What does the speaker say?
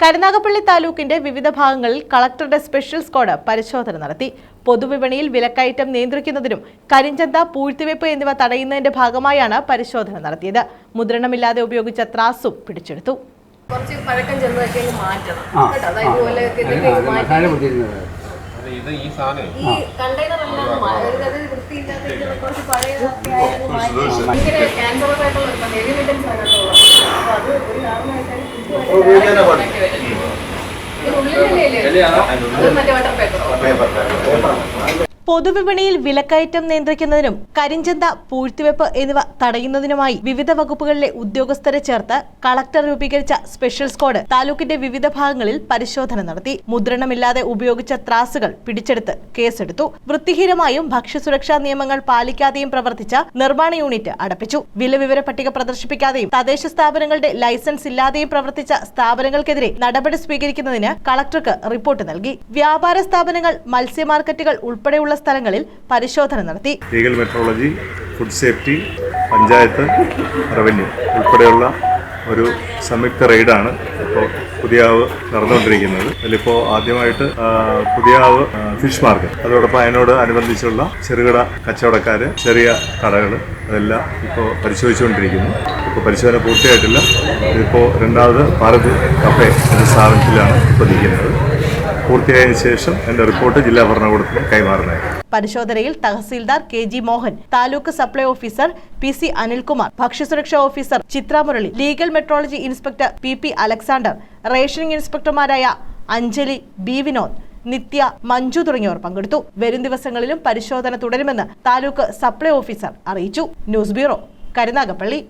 കരുനാഗപ്പള്ളി താലൂക്കിന്റെ വിവിധ ഭാഗങ്ങളിൽ കളക്ടറുടെ സ്പെഷ്യൽ സ്ക്വാഡ് പരിശോധന നടത്തി. പൊതുവിപണിയിൽ വിലക്കയറ്റം നിയന്ത്രിക്കുന്നതിനും കരിഞ്ചന്ത പൂഴ്ത്തിവെപ്പ് എന്നിവ തടയുന്നതിന്റെ ഭാഗമായാണ് പരിശോധന നടത്തിയത്. മുദ്രണമില്ലാതെ ഉപയോഗിച്ച ത്രാസും പിടിച്ചെടുത്തു. കുറച്ച് പഴക്കം ചെന്നതൊക്കെ മാറ്റണം. കേട്ടോ? അതായത്. ഇതുപോലെ ഇത് ഈ സാധനം. ഈ കണ്ടെയ്നർ എല്ലാം പൊതുവിപണിയിൽ വിലക്കയറ്റം നിയന്ത്രിക്കുന്നതിനും കരിഞ്ചന്ത പൂഴ്ത്തിവെപ്പ് എന്നിവ തടയുന്നതിനുമായി വിവിധ വകുപ്പുകളിലെ ഉദ്യോഗസ്ഥരെ ചേർത്ത് കളക്ടർ രൂപീകരിച്ച സ്പെഷ്യൽ സ്ക്വാഡ് താലൂക്കിന്റെ വിവിധ ഭാഗങ്ങളിൽ പരിശോധന നടത്തി. മുദ്രണമില്ലാതെ ഉപയോഗിച്ച ത്രാസുകൾ പിടിച്ചെടുത്ത് കേസെടുത്തു. വൃത്തിഹീനമായും ഭക്ഷ്യസുരക്ഷാ നിയമങ്ങൾ പാലിക്കാതെയും പ്രവർത്തിച്ച നിർമ്മാണ യൂണിറ്റ് അടപ്പിച്ചു. വില വിവര പട്ടിക പ്രദർശിപ്പിക്കാതെയും തദ്ദേശ സ്ഥാപനങ്ങളുടെ ലൈസൻസ് ഇല്ലാതെയും പ്രവർത്തിച്ച സ്ഥാപനങ്ങൾക്കെതിരെ നടപടി സ്വീകരിക്കുന്നതിന് കളക്ടർക്ക് റിപ്പോർട്ട് നൽകി. വ്യാപാര സ്ഥാപനങ്ങൾ മത്സ്യ മാർക്കറ്റുകൾ ഉൾപ്പെടെയുള്ള സ്ഥലങ്ങളിൽ പരിശോധന നടത്തി. Legal metrology food safety panchayat revenue ഉൾപ്പെടെയുള്ള ഒരു സംയുക്ത റെയ്ഡാണ് ഇപ്പോൾ പുതിയാവ് നടന്നുകൊണ്ടിരിക്കുന്നത്. അതിലിപ്പോൾ ആദ്യമായിട്ട് പുതിയാവ് ഫിഷ് മാർക്കറ്റ്. അതോടൊപ്പം അതിനോട് അനുബന്ധിച്ചുള്ള ചെറുകിട കച്ചവടക്കാർ ചെറിയ കടകൾ അതെല്ലാം ഇപ്പോൾ പരിശോധിച്ചുകൊണ്ടിരിക്കുന്നു. ഇപ്പോൾ പരിശോധന പൂർത്തിയായിട്ടില്ല. ഇതിപ്പോൾ രണ്ടാമത് ഭാരത് കഫേ എന്ന സ്ഥാപനത്തിലാണ് ഇപ്പോൾ നിൽക്കുന്നത്. പൂർത്തിയായതിനു ശേഷം എന്റെ റിപ്പോർട്ട് ജില്ലാ ഭരണകൂടത്തിന് കൈമാറുന്നതായിരിക്കും പരിശോധനയിൽ tahsildar K G Mohan taluk supply officer P C Anilkumar ഭക്ഷ്യസുരക്ഷാ officer Chitra Murali legal metrology inspector P P Alexander rationing ഇൻസ്പെക്ടർമാരായ Anjali B Vinod നിത്യ മഞ്ജു തുടങ്ങിയവർ പങ്കെടുത്തു. വരും ദിവസങ്ങളിലും പരിശോധന തുടരുമെന്ന് താലൂക്ക് സപ്ലൈ ഓഫീസർ അറിയിച്ചു. News bureau Karunagappally.